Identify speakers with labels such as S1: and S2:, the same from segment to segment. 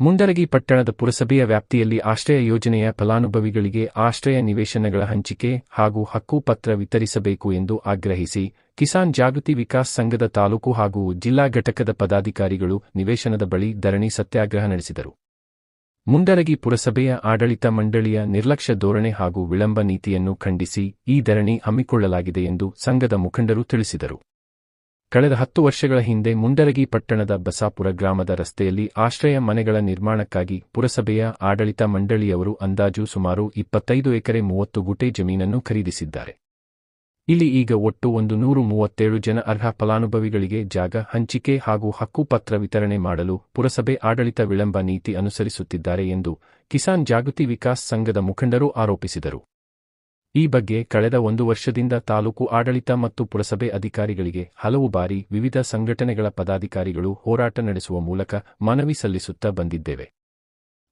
S1: ಮುಂಡರಗಿ ಪಟ್ಟಣದ ಪುರಸಭೆಯ ವ್ಯಾಪ್ತಿಯಲ್ಲಿ ಆಶ್ರಯ ಯೋಜನೆಯ ಫಲಾನುಭವಿಗಳಿಗೆ ಆಶ್ರಯ ನಿವೇಶನಗಳ ಹಂಚಿಕೆ ಹಾಗೂ ಹಕ್ಕುಪತ್ರ ವಿತರಿಸಬೇಕು ಎಂದು ಆಗ್ರಹಿಸಿ ಕಿಸಾನ್ ಜಾಗೃತಿ ವಿಕಾಸ್ ಸಂಘದ ತಾಲೂಕು ಹಾಗೂ ಜಿಲ್ಲಾ ಘಟಕದ ಪದಾಧಿಕಾರಿಗಳು ನಿವೇಶನದ ಬಳಿ ಧರಣಿ ಸತ್ಯಾಗ್ರಹ ನಡೆಸಿದರು. ಮುಂಡರಗಿ ಪುರಸಭೆಯ ಆಡಳಿತ ಮಂಡಳಿಯ ನಿರ್ಲಕ್ಷ್ಯ ಧೋರಣೆ ಹಾಗೂ ವಿಳಂಬ ನೀತಿಯನ್ನು ಖಂಡಿಸಿ ಈ ಧರಣಿ ಹಮ್ಮಿಕೊಳ್ಳಲಾಗಿದೆ ಎಂದು ಸಂಘದ ಮುಖಂಡರು ತಿಳಿಸಿದರು. ಕಳೆದ ಹತ್ತು ವರ್ಷಗಳ ಹಿಂದೆ ಮುಂಡರಗಿ ಪಟ್ಟಣದ ಬಸಾಪುರ ಗ್ರಾಮದ ರಸ್ತೆಯಲ್ಲಿ ಆಶ್ರಯ ಮನೆಗಳ ನಿರ್ಮಾಣಕ್ಕಾಗಿ ಪುರಸಭೆಯ ಆಡಳಿತ ಮಂಡಳಿಯವರು ಅಂದಾಜು ಸುಮಾರು ಇಪ್ಪತ್ತೈದು ಎಕರೆ ಮೂವತ್ತು ಗುಟೆ ಜಮೀನನ್ನು ಖರೀದಿಸಿದ್ದಾರೆ. ಇಲ್ಲಿ ಈಗ ಒಟ್ಟು ಒಂದು ನೂರು ಮೂವತ್ತೇಳು ಜನ ಅರ್ಹ ಫಲಾನುಭವಿಗಳಿಗೆ ಜಾಗ, ಹಂಚಿಕೆ ಹಾಗೂ ಹಕ್ಕುಪತ್ರ ವಿತರಣೆ ಮಾಡಲು ಪುರಸಭೆ ಆಡಳಿತ ವಿಳಂಬ ನೀತಿ ಅನುಸರಿಸುತ್ತಿದ್ದಾರೆ ಎಂದು ಕಿಸಾನ್ ಜಾಗೃತಿ ವಿಕಾಸ್ ಸಂಘದ ಮುಖಂಡರು ಆರೋಪಿಸಿದರು. ಈ ಬಗ್ಗೆ ಕಳೆದ ಒಂದು ವರ್ಷದಿಂದ ತಾಲೂಕು ಆಡಳಿತ ಮತ್ತು ಪುರಸಭೆ ಅಧಿಕಾರಿಗಳಿಗೆ ಹಲವು ಬಾರಿ ವಿವಿಧ ಸಂಘಟನೆಗಳ ಪದಾಧಿಕಾರಿಗಳು ಹೋರಾಟ ನಡೆಸುವ ಮೂಲಕ ಮನವಿ ಸಲ್ಲಿಸುತ್ತಾ ಬಂದಿದ್ದೇವೆ.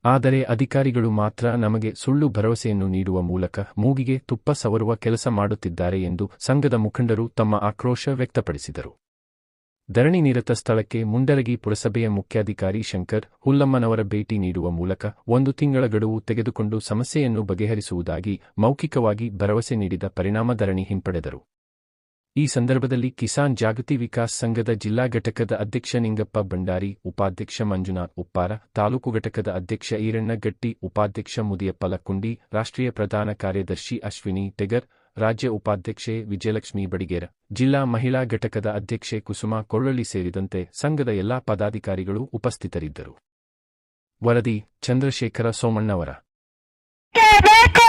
S1: ಆದರೆ ಅಧಿಕಾರಿಗಳು ಮಾತ್ರ ನಮಗೆ ಸುಳ್ಳು ಭರವಸೆಯನ್ನು ನೀಡುವ ಮೂಲಕ ಮೂಗಿಗೆ ತುಪ್ಪ ಸವರುವ ಕೆಲಸ ಮಾಡುತ್ತಿದ್ದಾರೆ ಎಂದು ಸಂಘದ ಮುಖಂಡರು ತಮ್ಮ ಆಕ್ರೋಶ ವ್ಯಕ್ತಪಡಿಸಿದರು. ಧರಣಿ ನಿರತ ಸ್ಥಳಕ್ಕೆ ಮುಂಡರಗಿ ಪುರಸಭೆಯ ಮುಖ್ಯಾಧಿಕಾರಿ ಶಂಕರ್ ಹುಲ್ಲಮ್ಮನವರ ಭೇಟಿ ನೀಡುವ ಮೂಲಕ ಒಂದು ತಿಂಗಳ ಗಡುವು ತೆಗೆದುಕೊಂಡು ಸಮಸ್ಯೆಯನ್ನು ಬಗೆಹರಿಸುವುದಾಗಿ ಮೌಖಿಕವಾಗಿ ಭರವಸೆ ನೀಡಿದ ಪರಿಣಾಮ ಧರಣಿ ಹಿಂಪಡೆದರು. ಈ ಸಂದರ್ಭದಲ್ಲಿ ಕಿಸಾನ್ ಜಾಗೃತಿ ವಿಕಾಸ್ ಸಂಘದ ಜಿಲ್ಲಾ ಘಟಕದ ಅಧ್ಯಕ್ಷ ನಿಂಗಪ್ಪ ಭಂಡಾರಿ, ಉಪಾಧ್ಯಕ್ಷ ಮಂಜುನಾಥ್ ಉಪ್ಪಾರ, ತಾಲೂಕು ಘಟಕದ ಅಧ್ಯಕ್ಷ ಈರಣ್ಣಗಟ್ಟಿ ಉಪಾಧ್ಯಕ್ಷ ಮುದಿಯಪ್ಪ ಲಕ್ಕುಂಡಿ, ರಾಷ್ಟ್ರೀಯ ಪ್ರಧಾನ ಕಾರ್ಯದರ್ಶಿ ಅಶ್ವಿನಿ ಟೆಗರ್ ರಾಜ್ಯ ಉಪಾಧ್ಯಕ್ಷೆ ವಿಜಯಲಕ್ಷ್ಮಿ ಬಡಿಗೇರ, ಜಿಲ್ಲಾ ಮಹಿಳಾ ಘಟಕದ ಅಧ್ಯಕ್ಷೆ ಕುಸುಮಾ ಕೊಳ್ಳಳ್ಳಿ ಸೇರಿದಂತೆ ಸಂಘದ ಎಲ್ಲಾ ಪದಾಧಿಕಾರಿಗಳು ಉಪಸ್ಥಿತರಿದ್ದರು. ವರದಿ, ಚಂದ್ರಶೇಖರ ಸೋಮಣ್ಣವರ.
S2: ಬೇಕು